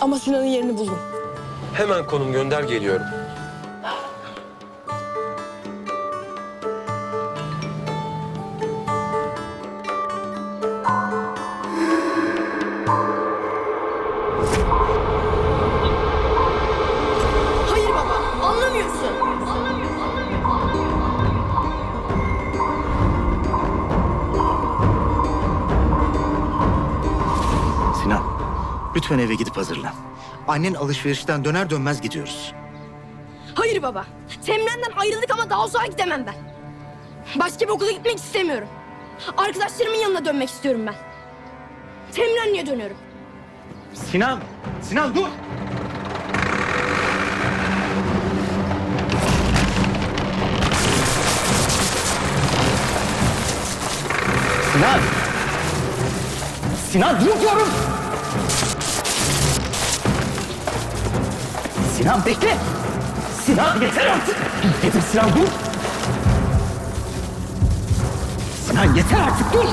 Ama Sinan'ın yerini buldum. Hemen konum gönder geliyorum. Lütfen eve gidip hazırlan. Annen alışverişten döner dönmez gidiyoruz. Hayır baba. Semren'den ayrıldık ama daha uzağa gidemem ben. Başka bir okula gitmek istemiyorum. Arkadaşlarımın yanına dönmek istiyorum ben. Semren'le dönüyorum. Sinan, Sinan dur! Sinan! Sinan dur diyorum! Sinan bekle! Sinan yeter artık! Dedim Sinan dur! Sinan yeter artık dur!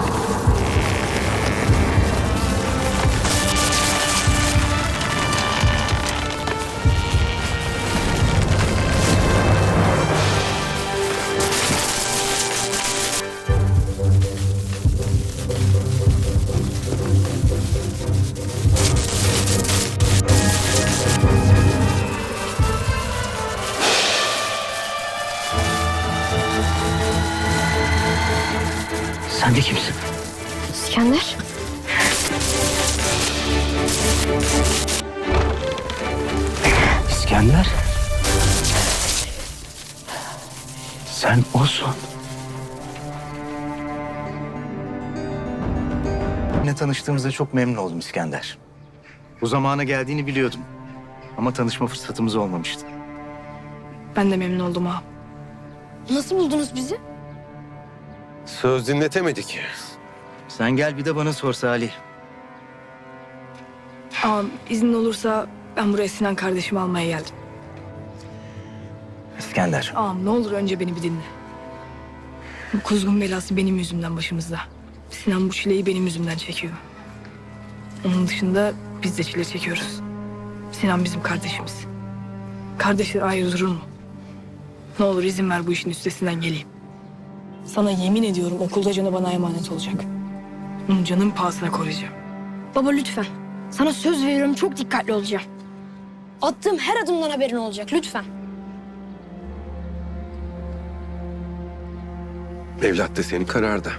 Sen de kimsin? İskender? İskender. Sen osun. Yine tanıştığımızda çok memnun oldum İskender. Bu zamana geldiğini biliyordum. Ama tanışma fırsatımız olmamıştı. Ben de memnun oldum ağam. Nasıl buldunuz bizi? Söz dinletemedik. Sen gel bir de bana sor Salih. Ağam izin olursa ben buraya Sinan kardeşimi almaya geldim. İskender. Ağam ne olur önce beni bir dinle. Bu kuzgun belası benim yüzümden başımızda. Sinan bu çileyi benim yüzümden çekiyor. Onun dışında biz de çile çekiyoruz. Sinan bizim kardeşimiz. Kardeşler ayrı durur mu? Ne olur izin ver bu işin üstesinden geleyim. Sana yemin ediyorum okulda canı bana emanet olacak. Onu canın pahasına koruyacağım. Baba lütfen. Sana söz veriyorum çok dikkatli olacağım. Attığım her adımdan haberin olacak lütfen. Evlat da senin kararda.